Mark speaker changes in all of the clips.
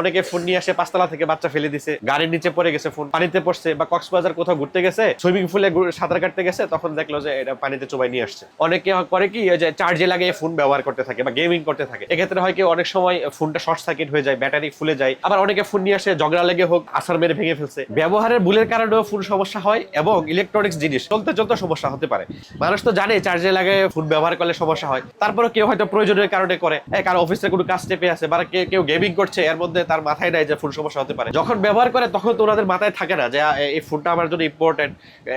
Speaker 1: অনেকে ফোন নিয়ে আসে, পাঁচতলা থেকে বাচ্চা ফেলে দিছে, গাড়ির নিচে পড়ে গেছে ফোন, পানিতে পড়ছে বা কক্সবাজার কোথাও ঘুরতে গেছে, সুইমিং পুলে সাঁতার কাটতে গেছে, তখন দেখল যে এটা পানিতে চোবাই নিয়ে আসছে। অনেকে করে কি যে চার্জে লাগিয়ে ফোন ব্যবহার করতে থাকে বা গেমিং করতে থাকে। এক্ষেত্রে হয় কি, অনেক সময় ফোনটা শর্ট সার্কিট হয়ে যায়, ব্যাটারি ফুলে যায়। আবার অনেকে ফোন নিয়ে আসে, ঝগড়া লেগে হোক আসার মেরে ভেঙে ফেলছে। ব্যবহারের ভুলের কারণেও ফোন সমস্যা হয় এবং ইলেকট্রনিক্স জিনিস, চলতে চলতে সমস্যা হতে পারে। মানুষ তো জানে চার্জে লাগে ফোন ব্যবহার করলে সমস্যা হয়। তারপরে কেউ হয়তো প্রয়োজনের কারণে করে। কারও অফিসে কোনো কাজ চেপে আছে, বা কেউ গেমিং করছে, এর মধ্যে তার মাথায় নাই যে ফোন সমস্যা হতে পারে। যখন ব্যবহার করে তখন তো ওনাদের মাথায় থাকে না যে এই ফোনটা আমার জন্য ইম্পর্টেন্ট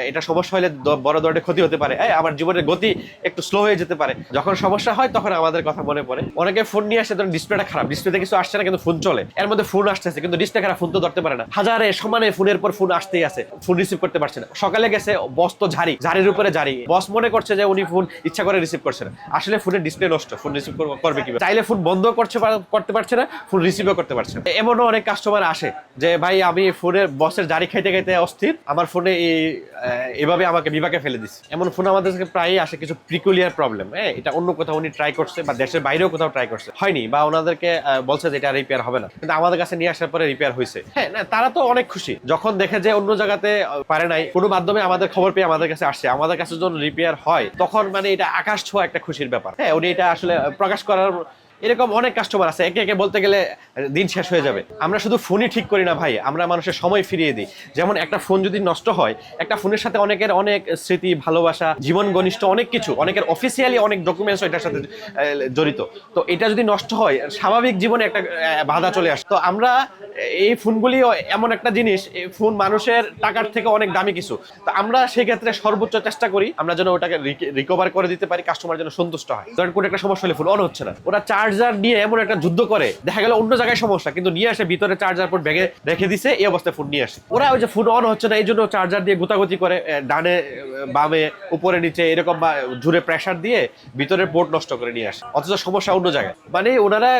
Speaker 1: এটা সমস্যা হলে বড় ধরনের ক্ষতি হতে পারে। এই, আমার জীবনের গতি একটু স্লো হয়ে যেতে পারে। যখন সমস্যা হয় তখন আমাদের কথা মনে পড়ে। অনেকে ফোন নিয়ে আসে ধরুন ডিসপ্লেটা খারাপ ডিসপ্লেতে কিছু আসছে না কিন্তু ফোন চলে। এর মধ্যে ফোন আসতেছে কিন্তু ডিসপ্লে খারাপ ফোন তো ধরতে পারে না। হাজারে সমানে ফোনের পর ফোন আসতেই আছে ফোন রিসিভ করতে পারছে না। সকালে গেছে বস তো ঝাড়ি ঝাড়ির উপরে ঝাড়ি। বস মনে করছে যে উনি ফোন ইচ্ছা করে রিসিভ করছে না। আসলে ফোনের ডিসপ্লে নষ্ট ফোন রিসিভ করবে কীভাবে? চাইলে ফোন বন্ধ করছে করতে পারছে না ফোন রিসিভও করতে পারছে এমনও অনেক কাস্টমার আসে যে, ভাই, আমি ফোনে বসের জারি খাইতে খাইতে অস্থির। আমার ফোনে এভাবে আমাকে বিভাগে ফেলে দিচ্ছে এমন ফোন আমাদের প্রায়ই আসে, কিছু প্রিকুলিয়ার প্রবলেম হ্যাঁ? এটা অন্য কোথাও উনি ট্রাই করছে বা দেশের বাইরেও কোথাও ট্রাই করছে। হয়নি বা ওনাদেরকে বলছে যে, এটা রিপেয়ার হবে না। কিন্তু আমাদের কাছে নিয়ে আসার পরে রিপেয়ার হয়েছে হ্যাঁ না, তারা তো অনেক খুশি। যখন দেখে যে, অন্য জায়গাতে পারে নাই, কোনো মাধ্যমে আমাদের খবর পেয়ে আমাদের কাছে আসছে। আমাদের কাছে যখন রিপেয়ার হয়, তখন মানে এটা আকাশ ছোঁয়া একটা খুশির ব্যাপার। হ্যাঁ উনি এটা আসলে প্রকাশ করার এরকম অনেক কাস্টমার আছে, একে একে বলতে গেলে দিন শেষ হয়ে যাবে। আমরা শুধু ফোনই ঠিক করি না ভাই, আমরা মানুষের সময় ফিরিয়ে দিই। যেমন একটা ফোন যদি নষ্ট হয়, একটা ফোনের সাথে অনেকের অনেক স্মৃতি, ভালোবাসা, জীবন ঘনিষ্ঠ অনেক কিছু, অনেকের অফিসিয়ালি অনেক ডকুমেন্টস এটার সাথে জড়িত। তো এটা যদি নষ্ট হয়, স্বাভাবিক জীবনে একটা বাধা চলে আসে। তো আমরা এই ফোনগুলি এমন একটা জিনিস ফোন মানুষের টাকার থেকে অনেক দামি কিছু। তো আমরা সেই ক্ষেত্রে সর্বোচ্চ চেষ্টা করি, আমরা যেন ওটাকে রিকভার করে দিতে পারি কাস্টমার যেন সন্তুষ্ট হয়। ধরেন কোনো একটা সমস্যা হলে ফোন অন হচ্ছে না। ওরা চার্জার নিয়ে এমন একটা যুদ্ধ করে, দেখা গেল অন্য জায়গায় সমস্যা, কিন্তু নিয়ে আসে, ভিতরে চার্জার পোর্ট ব্যাগে রেখে দিছে, এই অবস্থায় ফোন নিয়ে আসে। ওরা ওই যে ফোন অন হচ্ছে না, এই জন্য চার্জার দিয়ে গুতাগুতি করে ডানে বামে, উপরে, নিচে, এরকম বা জুড়ে প্রেসার দিয়ে ভিতরের পোর্ট নষ্ট করে নিয়ে আসে। অথচ সমস্যা অন্য জায়গায়। মানে ওনারা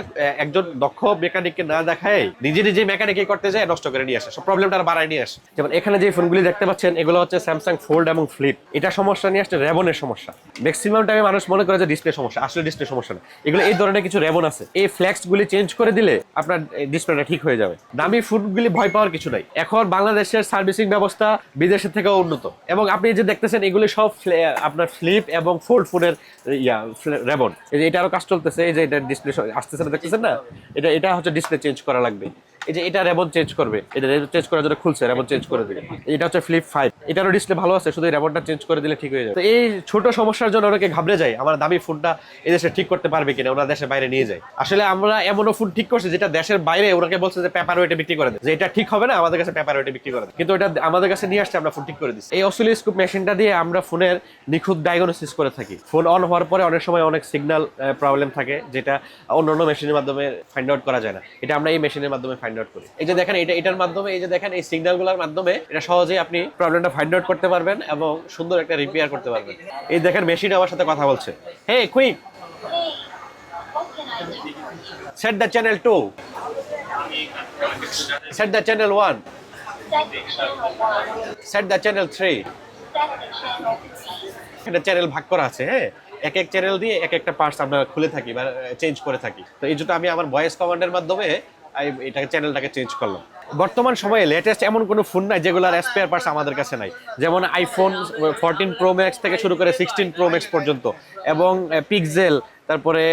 Speaker 1: একজন দক্ষ মেকানিককে না দেখায়, নিজে নিজে মেকানিকে করতে যায়, নষ্ট করে নিয়ে আসে। সব প্রবলেমটা আর বাড়ায় নিয়ে আসে। যেমন এখানে যে ফোনগুলি দেখতে পাচ্ছেন, এগুলো হচ্ছে স্যামসাং ফোল্ড এবং ফ্লিপ এটা সমস্যা নিয়ে আসছে রেবনের সমস্যা। ম্যাক্সিমাম টাইমে মানুষ মনে করে যে ডিসপ্লে সমস্যা। আসলে ডিসপ্লে সমস্যা না। এগুলো এই ধরনের কিছু রেবন আছে। এই ফ্ল্যাক্স গুলি চেঞ্জ করে দিলে আপনার ডিসপ্লেটা ঠিক হয়ে যাবে। দামি ফোনগুলি ভয় পাওয়ার কিছু নাই। এখন বাংলাদেশের সার্ভিসিং ব্যবস্থা বিদেশের থেকে উন্নত। এবং আপনি যে দেখতেছেন, এগুলি সব আপনার ফ্লিপ এবং ফোল্ড ফোনের ইয়া রেবন। এই যে এটারও কাজ চলতেছে, এই যে এটা ডিসপ্লে আসতেছে না, দেখতেছেন না? এটা এটা হচ্ছে ডিসপ্লে চেঞ্জ করা লাগবে। এই যে এটা রেবন চেঞ্জ করবে। এটা রেবন চেঞ্জ করার জন্য খুলছে, রেবন চেঞ্জ করে দিবে। এটা হচ্ছে ফ্লিপ ফাইভ। এটারও ডিসপ্লে ভালো আছে, শুধু রেবনটা চেঞ্জ করে দিলে ঠিক হয়ে যাবে। তো এই ছোট সমস্যার জন্য অনেকে ঘাবড়ে যায়, আমার দামি ফোনটা এই দেশে ঠিক করতে পারবে কিনা, ওরা দেশের বাইরে নিয়ে যায়। আসলে আমরা এমনও ফোন ঠিক করছি যেটা দেশের বাইরে ওনাকে বলছে যে পেপার ওয়েটে বিক্রি করে দেয় যে এটা ঠিক হবে না, আমাদের কাছে পেপার ওয়েটে বিক্রি করে দেয় কিন্তু এটা আমাদের কাছে নিয়ে আসছে, আমরা ফোন ঠিক করে দিচ্ছি। এই অসিলোস্কোপ মেশিনটা দিয়ে আমরা ফোনের নিখুঁত ডায়াগনোসিস করে থাকি। ফোন অন হওয়ার পরে অনেক সময় অনেক সিগন্যাল প্রবলেম থাকে, যেটা অন্য অন্য মেশিনের মাধ্যমে ফাইন্ড আউট করা যায় না। এটা আমরা এই মেশিনের মাধ্যমে ফাইন্ড আউট করি। এই যে দেখেন, এটা এটার মাধ্যমে এই যে দেখেন, এই সিগন্যালগুলোর মাধ্যমে এটা সহজেই আপনি প্রবলেমটা ফাইন্ড আউট করতে পারবেন এবং সুন্দর একটা রিপেয়ার করতে পারবেন। এই দেখেন মেশিন আমার সাথে কথা বলছে। Hey quick set the channel two set the channel one set the channel three এটা চ্যানেল ভাগ করা আছে হ্যাঁ? এক এক চ্যানেল দিয়ে এক একটা পার্টস আমরা খুলে থাকি বা চেঞ্জ করে থাকি। তো এই জন্য আমি আমার ভয়েস কমান্ডের মাধ্যমে এটাকে চ্যানেলটাকে চেঞ্জ করলাম। বর্তমান সময়ে লেটেস্ট এমন কোনো ফোন নাই যেগুলোর স্পেয়ার পার্টস আমাদের কাছে নাই। যেমন আইফোন ফোরটিন প্রো ম্যাক্স থেকে শুরু করে সিক্সটিন প্রো ম্যাক্স পর্যন্ত এবং পিক্সেল তারপরে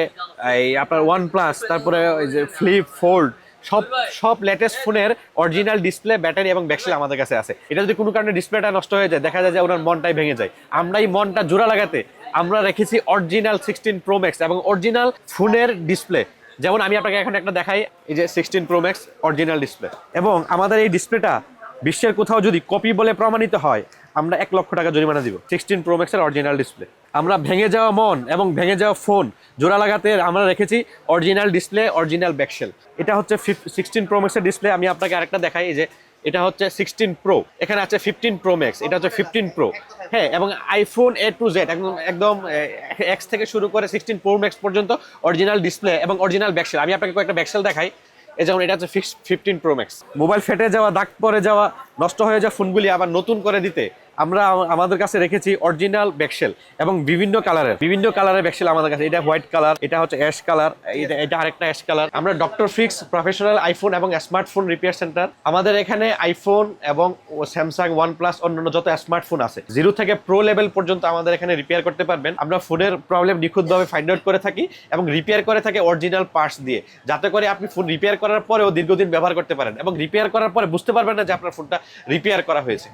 Speaker 1: এই আপনার ওয়ান প্লাস তারপরে ওই যে ফ্লিপ ফোল্ড সব সব লেটেস্ট ফোনের অরিজিনাল ডিসপ্লে ব্যাটারি এবং ব্যাকসেল আমাদের কাছে আছে। এটা যদি কোনো কারণে ডিসপ্লেটা নষ্ট হয়ে যায়, দেখা যায় যে ওনার মনটাই ভেঙে যায়। আমরা এই মনটা জোড়া লাগাতে আমরা রেখেছি অরিজিনাল সিক্সটিন প্রো ম্যাক্স এবং অরিজিনাল ফোনের ডিসপ্লে যেমন আমি আপনাকে এখন একটা দেখাই, এই যে sixteen pro max original display এবং আমাদের এই ডিসপ্লেটা বিশ্বের কোথাও যদি কপি বলে প্রমাণিত হয়, আমরা এক লক্ষ টাকা জরিমানা দিব। সিক্সটিন প্রো ম্যাক্সের অরিজিনাল ডিসপ্লে আমরা ভেঙে যাওয়া মন এবং ভেঙে যাওয়া ফোন জোড়া লাগাতে আমরা রেখেছি অরিজিনাল ডিসপ্লে অরিজিনাল ব্যাকশেল এটা হচ্ছে সিক্সটিন প্রো ম্যাক্সের ডিসপ্লে আমি আপনাকে আরেকটা দেখাই, এই যে এটা হচ্ছে সিক্সটিন প্রো এখানে আছে ফিফটিন প্রো ম্যাক্স এটা হচ্ছে ফিফটিন প্রো হ্যাঁ এবং আইফোন এ টু জেড একদম একদম এক্স থেকে শুরু করে সিক্সটিন প্রো ম্যাক্স পর্যন্ত অরিজিনাল ডিসপ্লে এবং অরিজিনাল ব্যাকসেল আমি আপনাকে কয়েকটা ব্যাকসেল দেখাই। এই যেমন এটা হচ্ছে fix fifteen pro max mobile ফেটে যাওয়া, দাগ পরে যাওয়া, নষ্ট হয়ে যাওয়া ফোনগুলি আবার নতুন করে দিতে আমরা আমাদের কাছে রেখেছি অরিজিনাল ব্যাকশেল এবং বিভিন্ন কালারের বিভিন্ন কালারের ব্যাকশেল আমাদের কাছে। এটা হোয়াইট কালার এটা হচ্ছে অ্যাশ কালার এটা এটা আরেকটা অ্যাশ কালার আমরা ডক্টর ফিক্স প্রফেশনাল আইফোন এবং স্মার্টফোন রিপেয়ার সেন্টার আমাদের এখানে আইফোন এবং স্যামসাং ওয়ান প্লাস অন্যান্য যত স্মার্টফোন আছে। জিরো থেকে প্রো লেভেল পর্যন্ত আমাদের এখানে রিপেয়ার করতে পারবেন। আমরা ফোনের প্রবলেম নিখুঁতভাবে ফাইন্ড আউট করে থাকি এবং রিপেয়ার করে থাকি অরিজিনাল পার্টস দিয়ে। যাতে করে আপনি ফোন রিপেয়ার করার পরেও দীর্ঘদিন ব্যবহার করতে পারেন এবং রিপেয়ার করার পরে বুঝতে পারবেন না যে আপনার ফোনটা রিপেয়ার করা হয়েছে।